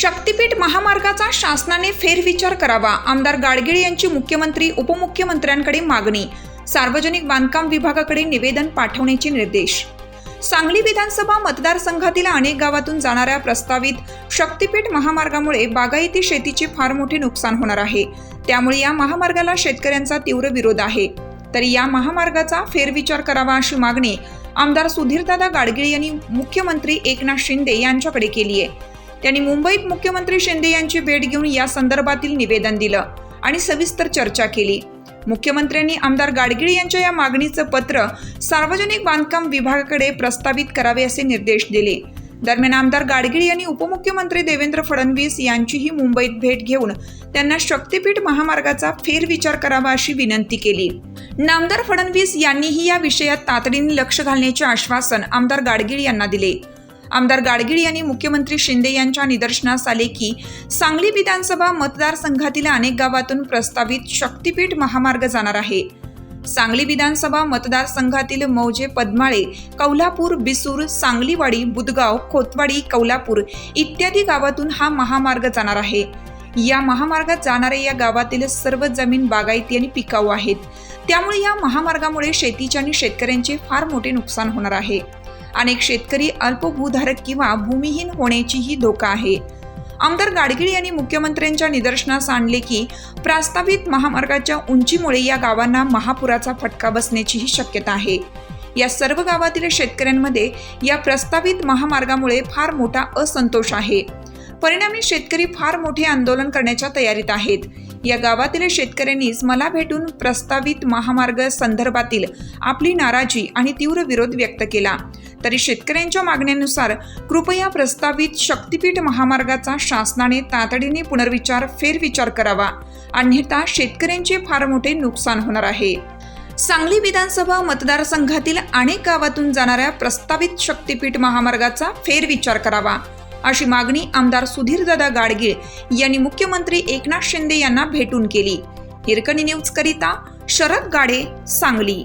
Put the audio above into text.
शक्तीपीठ महामार्गाचा शासनाने फेरविचार करावा आमदार गाडगीळ यांची मुख्यमंत्री उपमुख्यमंत्र्यांकडे मागणी सार्वजनिक बांधकाम विभागाकडे निवेदन पाठवण्याचे निर्देश. सांगली विधानसभा मतदारसंघातील अनेक गावातून जाणाऱ्या प्रस्तावित शक्तीपीठ महामार्गामुळे बागायती शेतीचे फार मोठे नुकसान होणार आहे. त्यामुळे या महामार्गाला शेतकऱ्यांचा तीव्र विरोध आहे. तर या महामार्गाचा फेरविचार करावा अशी मागणी आमदार सुधीरदादा गाडगिळ यांनी मुख्यमंत्री एकनाथ शिंदे यांच्याकडे केली आहे. त्यांनी मुंबईत मुख्यमंत्री शिंदे यांची भेट घेऊन या संदर्भातील निवेदन दिलं आणि सविस्तर चर्चा केली. मुख्यमंत्र्यांनी आमदार गाडगिळ यांच्या या मागणीचं पत्र सार्वजनिक बांधकाम विभागाकडे प्रस्तावित करावे असे निर्देश दिले. दरम्यान आमदार गाडगिळ यांनी उपमुख्यमंत्री देवेंद्र फडणवीस यांचीही मुंबईत भेट घेऊन त्यांना शक्तीपीठ महामार्गाचा फेरविचार करावा अशी विनंती केली. नामदार फडणवीस यांनीही या विषयात तातडीने लक्ष घालण्याचे आश्वासन आमदार गाडगिळ यांना दिले. आमदार गाडगीळ यांनी मुख्यमंत्री शिंदे यांच्या निदर्शनास आले की सांगली विधानसभा मतदारसंघातील अनेक गावातून प्रस्तावित शक्तीपीठ महामार्ग जाणार आहे. सांगली विधानसभा मतदारसंघातील मौजे पद्माळे कौलापूर बिसूर सांगलीवाडी बुदगाव खोतवाडी कौलापूर इत्यादी गावातून हा महामार्ग जाणार आहे. या महामार्गात जाणाऱ्या या गावातील सर्व जमीन बागायती आणि पिकाऊ आहेत. त्यामुळे या महामार्गामुळे शेतीच्या आणि शेतकऱ्यांचे फार मोठे नुकसान होणार आहे. अनेक शेतकरी अल्पभूधारक किंवा भूमिहीन होण्याचीही धोका आहे. आमदार गाडगीळ यांनी मुख्यमंत्र्यांच्या निदर्शनास आणले की प्रस्तावित महामार्गाच्या उंचीमुळे या गावांना महापुराचा फटका बसण्याचीही शक्यता आहे. या सर्व गावातील शेतकऱ्यांमध्ये या प्रस्तावित महामार्गामुळे फार मोठा असंतोष आहे. परिणामी शेतकरी फार मोठे आंदोलन करण्याच्या तयारीत आहेत. या गावातील शेतकऱ्यांनीच मला भेटून प्रस्तावित महामार्ग संदर्भातील आपली नाराजी आणि तीव्र विरोध व्यक्त केला. तरी शेतकऱ्यांच्या मागण्यानुसार कृपया प्रस्तावित शक्तीपीठ महामार्गाचा शासनाने तातडीने पुनर्विचार फेरविचार करावा. अन्यथा शेतकऱ्यांचे फार मोठे नुकसान होणार आहे. सांगली विधानसभा मतदारसंघातील अनेक गावातून जाणाऱ्या प्रस्तावित शक्तीपीठ महामार्गाचा फेरविचार करावा. अशी मागणी आमदार सुधीरदादा गाडगीळ यांनी मुख्यमंत्री एकनाथ शिंदे यांना भेटून केली. हिरकणी न्यूज करिता शरद गाडे सांगली.